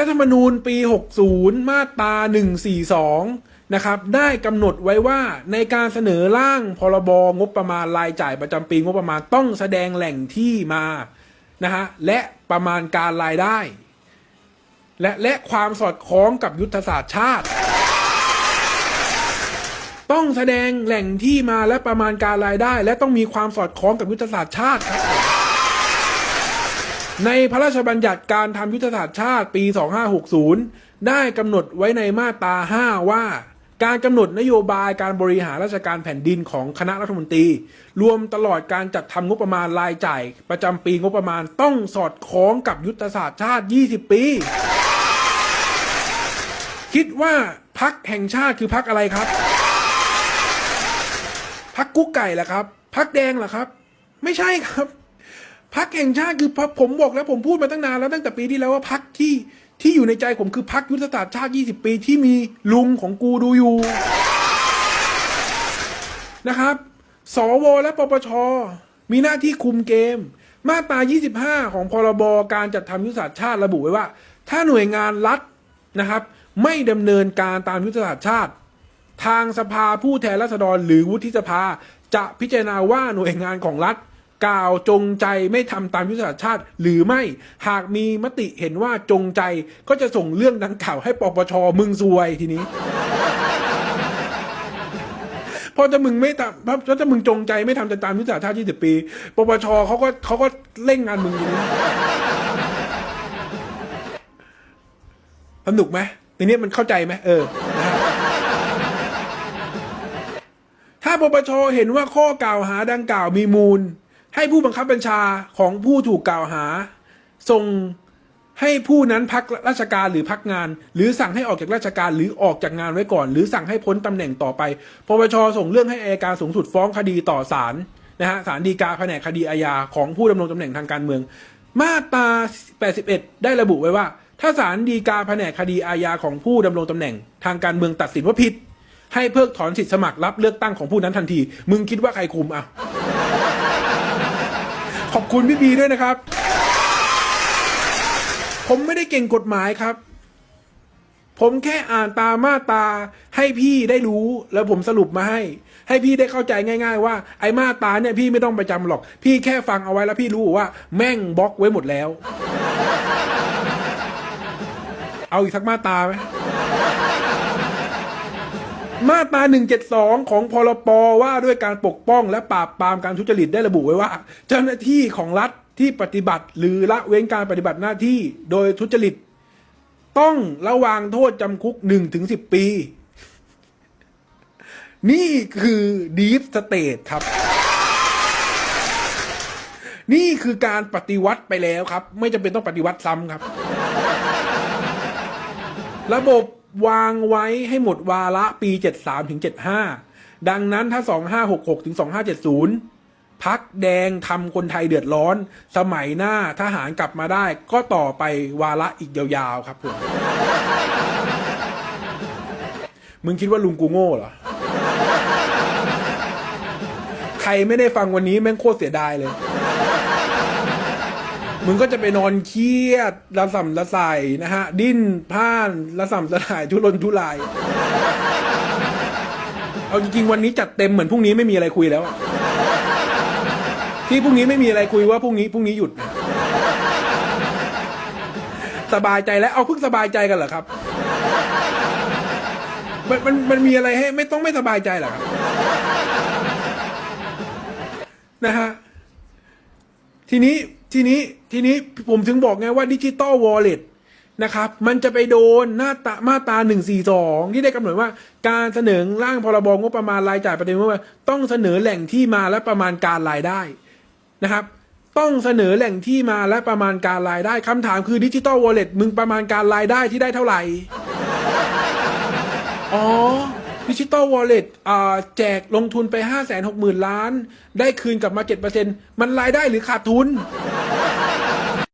รัฐธรรมนูญปี 60 มาตรา 142 นะครับ ได้กำหนดไว้ว่าในการเสนอร่างพรบงบประมาณรายจ่ายประจำปีงบประมาณต้องแสดงแหล่งที่มานะฮะและประมาณการรายได้ และและความสอดคล้องกับยุทธศาสตร์ชาติ ต้องแสดงแหล่งที่มาและประมาณการรายได้ และต้องมีความสอดคล้องกับยุทธศาสตร์ชาติครับ ในพระราชบัญญัติการทำยุทธศาสตร์ชาติปี 2560 ได้กำหนดไว้ในมาตรา 5 ว่า การกำหนดนโยบายการบริหารราชการแผ่นดินของคณะรัฐมนตรี รวมตลอดการจัดทำงบประมาณรายจ่าย ประจำปีงบประมาณต้องสอดคล้องกับยุทธศาสตร์ชาติ 20 ปี คิดว่าพักแห่งชาติคือพักอะไรครับพักกุ๊กไก่เหรอครับพักแดงเหรอครับ ไม่ใช่ครับ พักแห่งชาติคือพรรคผมบอกแล้วผมพูดมาตั้งนานแล้วตั้งแต่ปีที่แล้วว่าพักที่ที่อยู่ในใจผมคือพักยุทธศาสตร์ชาติ 20 ปีที่มีลุงของกูดูอยู่นะครับ สวและปปช มีหน้าที่คุมเกม มาตรา 25 ของพรบการจัดทำยุทธศาสตร์ชาติระบุไว้ว่า ถ้าหน่วยงานรัฐนะครับ ไม่ดำเนินการตามยุทธศาสตร์ชาติ ทางสภาผู้แทนราษฎรหรือวุฒิสภาจะพิจารณาว่าหน่วยงานของรัฐ กล่าวจงใจไม่ทำตามยุทธศาสตร์ชาติ หรือไม่หากมีมติเห็นว่าจงใจก็จะส่งเรื่องดังกล่าวให้ปปชมึงซวยทีนี้พอจะมึงไม่ทำเพราะถ้ามึงจงใจไม่ทำตามยุทธศาสตร์ชาติ20ปี ปปชเขาก็เขาก็เร่งงานมึงทีนี้สนุกไหมทีนี้มันเข้าใจไหมเออ ถ้าปปชเห็นว่าข้อกล่าวหาดังกล่าวมีมูล ให้ผู้บังคับบัญชาของผู้ถูกกล่าวหาส่งให้ผู้นั้นพักราชการหรือพักงาน หรือสั่งให้ออกจากราชการหรือออกจากงานไว้ก่อน หรือสั่งให้พ้นตำแหน่งต่อไปปปชส่งเรื่องให้อัยการสูงสุดฟ้องคดีต่อศาลนะฮะศาลฎีกาแผนกคดีอาญาของผู้ดำรงตำแหน่งทางการเมือง มาตรา 81 ได้ระบุไว้ว่า ถ้าศาลฎีกาแผนกคดีอาญาของผู้ดำรงตำแหน่งทางการเมืองตัดสินว่าผิด ให้เพิกถอนสิทธิสมัครรับเลือกตั้งของผู้นั้นทันที มึงคิดว่าใครคุมอะ ขอบคุณพี่บีด้วยนะครับ ผมไม่ได้เก่งกฎหมายครับ ผมแค่อ่านตามมาตาให้พี่ได้รู้แล้วผมสรุปมาให้ ให้พี่ได้เข้าใจง่าย ๆ ว่า ไอ้มาตาเนี่ยพี่ไม่ต้องไปจำหรอก พี่แค่ฟังเอาไว้แล้วพี่รู้ว่า แม่งบล็อกไว้หมดแล้ว เอาอีกสักมาตาไหม มาตรา 172 ของพรปว่าด้วยการปกป้องและปราบปรามการทุจริตได้ระบุไว้ว่า เจ้าหน้าที่ของรัฐที่ปฏิบัติ หรือละเว้นการปฏิบัติหน้าที่โดยทุจริต ต้องระวางโทษจำคุก 1-10 ปี นี่คือดีฟสเตทครับ นี่คือการปฏิวัติไปแล้วครับ ไม่จำเป็นต้องปฏิวัติซ้ำครับ ระบบ วางไว้ให้หมดวาระปี 73ถึง75 ดังนั้นถ้า 2566ถึง2570 พักแดงทำคนไทยเดือดร้อน สมัยหน้าทหารกลับมาได้ก็ต่อไปวาระอีกยาวๆครับผม มึงคิดว่าลุงกูโง่เหรอ ใครไม่ได้ฟังวันนี้แม่งโคตรเสียดายเลย มึงก็จะไปนอนเครียดระส่ำระสายนะฮะ ดิ้นพ่านระส่ำระสายทุรนทุราย เอาจริงๆวันนี้จัดเต็มเหมือนพรุ่งนี้ไม่มีอะไรคุยแล้ว ที่พรุ่งนี้ไม่มีอะไรคุยว่าพรุ่งนี้พรุ่งนี้หยุด สบายใจแล้วเอาเพิ่งสบายใจกันเหรอครับมันมันมันมีอะไรให้ไม่ต้องไม่สบายใจเหรอครับนะฮะทีนี้ ทีนี้ทีนี้ผมถึงบอกไงว่าดิจิตอลวอลเล็ตนะครับ มันจะไปโดนหน้าตามาตราหนึ่งสี่สองที่ได้กำหนดว่า การเสนอร่างพรบงบประมาณรายจ่ายประเด็นว่าต้องเสนอแหล่งที่มาและประมาณการรายได้นะครับ ต้องเสนอแหล่งที่มาและประมาณการรายได้คำถามคือดิจิตอลวอลเล็ตมึงประมาณการรายได้ที่ได้เท่าไหร่ อ๋อ ดิจิตอลวอลเล็ตอ่าแจกลงทุนไป 5 6 0 0 0 0 ล้าน ได้คืนกลับมา 7%มันรายได้หรือขาดทุน